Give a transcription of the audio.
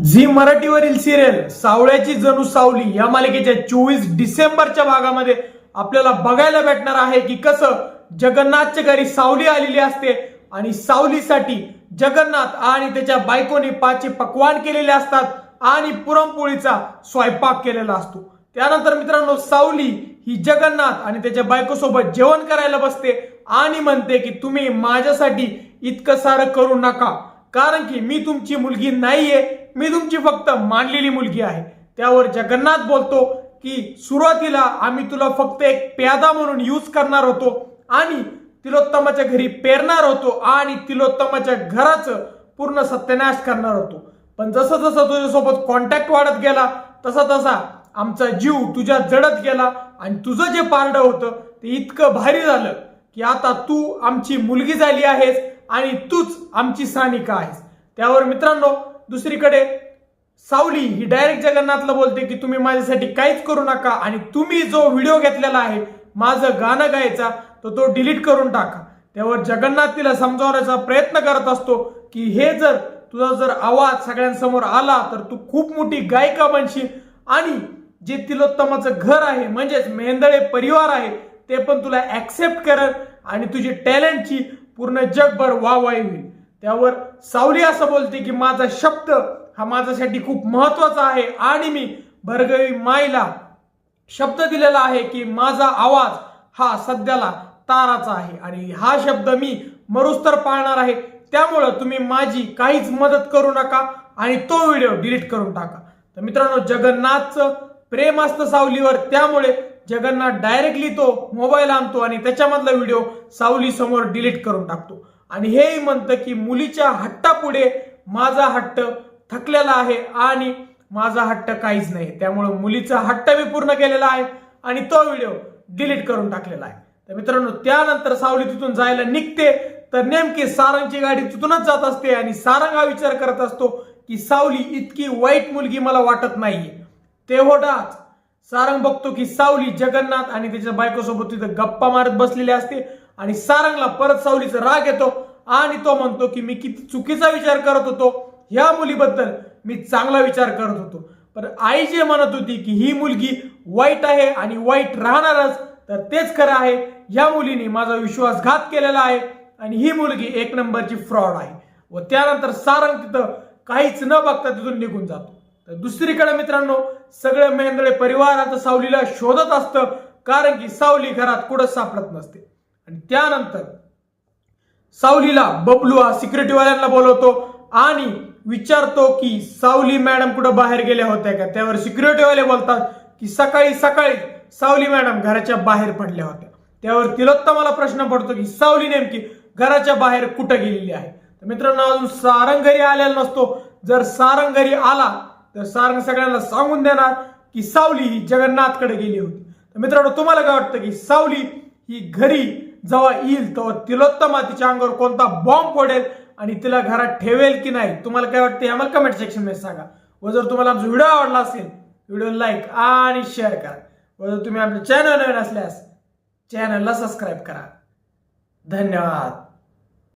Zee मराठीवरील serial सावळ्याची जणू सावली या मालिकेच्या चोवीस डिसेंबरच्या भागामध्ये आपल्याला बघायला भेटणार आहे की कसं जगन्नाथच्या घरी सावली आलेली असते आणि सावलीसाठी जगन्नाथ आणि त्याच्या बायकोने पाचे पकवान केलेले असतात आणि पुरणपोळीचा स्वयंपाक केलेला असतो. त्यानंतर मित्रांनो सावली ही जगन्नाथ आणि त्याच्या बायकोसोबत जेवण करायला बसते आणि म्हणते की तुम्ही माझ्यासाठी इतकं सारं करू नका कारण की मी तुमची मुलगी नाहीये मी तुमची फक्त मानलेली मुलगी आहे. त्यावर जगन्नाथ बोलतो की सुरुवातीला आम्ही तुला फक्त एक प्यादा म्हणून यूज करणार होतो आणि तिलोत्तमाच्या घरी पेरणार होतो आणि तिलोत्तमाच्या घराचं पूर्ण सत्यानाश करणार होतो. पण जसं जसं तुझ्यासोबत कॉन्टॅक्ट वाढत गेला तसा तसा आमचा जीव तुझ्या जडत गेला आणि तुझं जे पारडं होतं ते इतकं भारी झालं की आता तू आमची मुलगी झाली आहेस आणि तूच आमची सानिका आहेस. त्यावर मित्रांनो दुसरीकडे सावली ही डायरेक्ट जगन्नाथला बोलते की तुम्ही माझ्यासाठी काहीच करू नका आणि तुम्ही जो व्हिडिओ घेतलेला आहे माझं गाणं गायचा तर तो डिलीट करून टाका. त्यावर जगन्नाथ तिला समजावण्याचा प्रयत्न करत असतो की हे जर तुझा जर आवाज सगळ्यांसमोर आला तर तू खूप मोठी गायिका बनशील. आणि जे तिलोत्तमाचं घर आहे म्हणजेच मेंदळे परिवार आहे ते पण तुला ऍक्सेप्ट करत आणि तुझी टॅलेंटची पूर्ण जगभर वाहवाही होईल. त्यावर सावली असं बोलते की माझा शब्द हा माझ्यासाठी खूप महत्त्वाचा आहे आणि मी भरगवी माईला शब्द दिलेला आहे की माझा आवाज हा सध्याला ताराचा आहे. आणि हा शब्द मी मरुस्तर पाळणार आहे. त्यामुळं तुम्ही माझी काहीच मदत करू नका आणि तो व्हिडिओ डिलीट करून टाका. तर मित्रांनो जगन्नाथचं प्रेम असतं सावलीवर. त्यामुळे जगन्नाथ डायरेक्टली तो मोबाईल आणतो आणि त्याच्यामधला व्हिडिओ सावली समोर डिलीट करून टाकतो. आणि हेही म्हणतं की मुलीच्या हट्टापुढे माझा हट्ट थकलेला आहे आणि माझा हट्ट काहीच नाही. त्यामुळे मुलीचा हट्ट मी पूर्ण केलेला आहे आणि तो व्हिडिओ डिलीट करून टाकलेला आहे. तर मित्रांनो त्यानंतर सावली तिथून जायला निघते. तर नेमकी सारंगची गाडी तिथूनच जात असते आणि सारंग हा विचार करत असतो की सावली इतकी वाईट मुलगी मला वाटत नाहीये. तेवढाच सारंग बघतो की सावली जगन्नाथ आणि त्याच्या बायकोसोबत तिथं गप्पा मारत बसलेली असते आणि सारंगला परत सावलीचा राग येतो. आणि तो म्हणतो की मी किती चुकीचा विचार करत होतो ह्या मुलीबद्दल मी चांगला विचार करत होतो. पण आई जे म्हणत होती की ही मुलगी वाईट आहे आणि वाईट राहणारच तर तेच खरं आहे. या मुलीने माझा विश्वासघात केलेला आहे आणि ही मुलगी एक नंबरची फ्रॉड आहे. व त्यानंतर सारंग तिथं काहीच न बघता तिथून निघून जातो. तर दुसरीकडे मित्रांनो सगळे मेंदळे परिवार आता सावलीला शोधत असतं कारण की सावली घरात कुठं सापडत नसते. आणि त्यानंतर सावलीला बबलू हा सिक्युरिटीवाल्यांना बोलवतो आणि विचारतो की सावली मॅडम कुठं बाहेर गेल्या होत्या का? त्यावर सिक्युरिटीवाले बोलतात की सकाळी सकाळी सावली मॅडम घराच्या बाहेर पडल्या होत्या. त्यावर तिलोत्तमाला प्रश्न पडतो की सावली नेमकी घराच्या बाहेर कुठं गेलेली आहे? तर मित्रांनो अजून सारंग घरी आलेला नसतो. जर सारंग घरी आला तर सारंग सगळ्यांना सांगून देणार की सावली ही जगन्नाथकडे गेली होती. तर मित्रांनो तुम्हाला काय वाटतं की सावली ही घरी जेव्हा येईल तेव्हा तिलोत्तमा तिच्या अंगावर कोणता बॉम्ब पडेल आणि तिला घरात ठेवेल की नाही तुम्हाला काय वाटतं आम्हाला कमेंट सेक्शनमध्ये सांगा. व जर तुम्हाला आमचा व्हिडिओ आवडला असेल व्हिडिओ लाईक आणि शेअर करा. व जर तुम्ही आमचं चॅनल नवीन असल्यास चॅनलला सबस्क्राईब करा. धन्यवाद.